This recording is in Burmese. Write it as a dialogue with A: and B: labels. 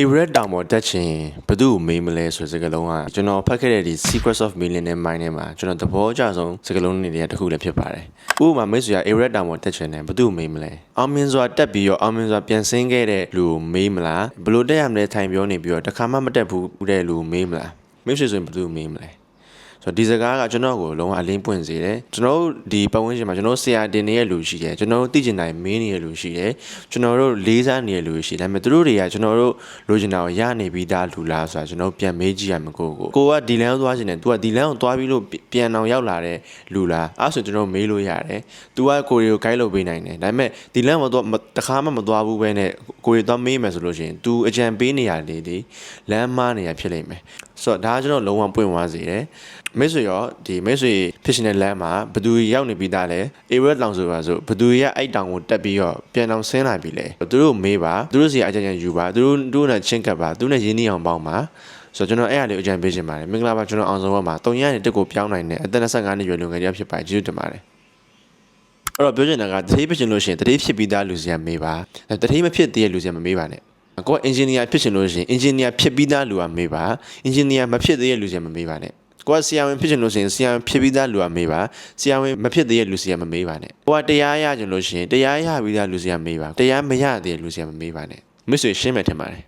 A: A-Red တောင်ပေါ်တက်ချင်ဘယ်သူ့ကိုမေးမလဲဆိုတဲ့စကားလုံးကကျွန်တော်ဖတ်ခဲ့တဲ့ဒီ Secrets of Millionaire Mind ထဲမှာကျွန်တော်သဘောကျဆုံးစကားလုံးတွေတစ်ခုလည်းဖြစ်ပါတယ်။ဥပမာမိတ်ဆွေက A-Red တောင်ပေါ်တက်ချင်တယ်ဘယ်သူ့ကိုမေးမလဲ။အောင်မြင်စွာတက်ပြီးတော့အောင်မြင်စွာပြန်ဆင်းခဲ့တဲ့လူကိုမေးမလား။ဘယ်လိုတက်ရမလဲထိုင်ပြောနေပြီးတော့တစ်ခါမှမတက်ဘူးတဲ့လူကိုမေးမလား။မိတ်ဆွေဆိုရင်ဘယ်သူ့ကိုမေးမလဲ။ ဆိုတော့ဒီစကားကကျွန်တော်ကိုလုံးဝအလင်းပွင့်စေတယ်ကျွန်တော်တို့ဒီပတ်ဝန်းကျင်မှာကျွန်တော်တို့ဆရာတင်နေတဲ့လူရှိတယ်ကျွန်တော်တို့သိကျင်တိုင်းမင်းနေတဲ့လူရှိတယ်ကျွန်တော်တို့လေးစားနေတဲ့လူရှိတယ်ဒါပေမဲ့သူတို့တွေကကျွန်တော်တို့လိုချင်တာကိုရနေပြီးသားလူလားဆိုတာကျွန်တော်ပြန်မေးကြည့်ရမှာကိုကိုကိုကဒီလမ်းကိုသွားချင်တယ် तू ကဒီလမ်းကိုသွားပြီးလို့ပြန်အောင်ရောက်လာတဲ့လူလားအဲ့ဆိုကျွန်တော်မေးလို့ရတယ် तू ကကိုရီကို guide လုပ်ပေးနိုင်တယ်ဒါပေမဲ့ဒီလမ်းမှာတော့တခါမှမသွားဘူးပဲနဲ့ကိုရီသွားမေးမယ်ဆိုလို့ရှိရင် तू အကြံပေးနေရတယ်ဒီလမ်းမားနေရဖြစ်လိမ့်မယ် ဆိုတော့ဒါကကျွန်တော်လုံးဝပွင့်သွားစေတယ်မိတ်ဆွေရောဒီမိတ်ဆွေဖြစ်ရှင်တဲ့လမ်းမှာဘသူရောက်နေပြီးသားလဲ Area တောင်ဆိုပါဆိုဘသူရဲ့အဲ့တောင်ကိုတက်ပြီးတော့ပြန်အောင်ဆင်းလာပြီလေသူတို့မေးပါသူတို့စီအကြံဉာဏ်ယူပါသူတို့တို့နဲ့ချင်းကပ်ပါသူနဲ့ရင်းနှီးအောင်ပေါင်းပါဆိုတော့ကျွန်တော်အဲ့အရာလေးအကြံပေးချင်ပါတယ်မင်္ဂလာပါကျွန်တော်အောင်စုံဘတ်မှာတုံရတဲ့တက်ကိုပြောင်းနိုင်တဲ့အသက်25နှစ်ရွယ်လူငယ်တယောက်ဖြစ်ပါတယ်ကျေးဇူးတင်ပါတယ်အဲ့တော့ပြောချင်တာကတတိဖြစ်ချင်လို့ရှိရင်တတိဖြစ်ပြီးသားလူစီကမေးပါတတိမဖြစ်သေးတဲ့လူစီကမမေးပါနဲ့ ကိုကအင်ဂျင်နီယာဖြစ်ချင်လို့ရှိရင်အင်ဂျင်နီယာဖြစ်ပြီးသားလူကမေးပါအင်ဂျင်နီယာမဖြစ်သေးတဲ့လူစီကမမေးပါနဲ့ကိုကဆရာဝန်ဖြစ်ချင်လို့ရှိရင်ဆရာဝန်ဖြစ်ပြီးသားလူကမေးပါဆရာဝန်မဖြစ်သေးတဲ့လူစီကမမေးပါနဲ့ကိုကတရားရချင်လို့ရှိရင်တရားရပြီးသားလူစီကမေးပါတရားမရသေးတဲ့လူစီကမမေးပါနဲ့မိတ်ဆွေရှင်းမယ်ထင်ပါတယ်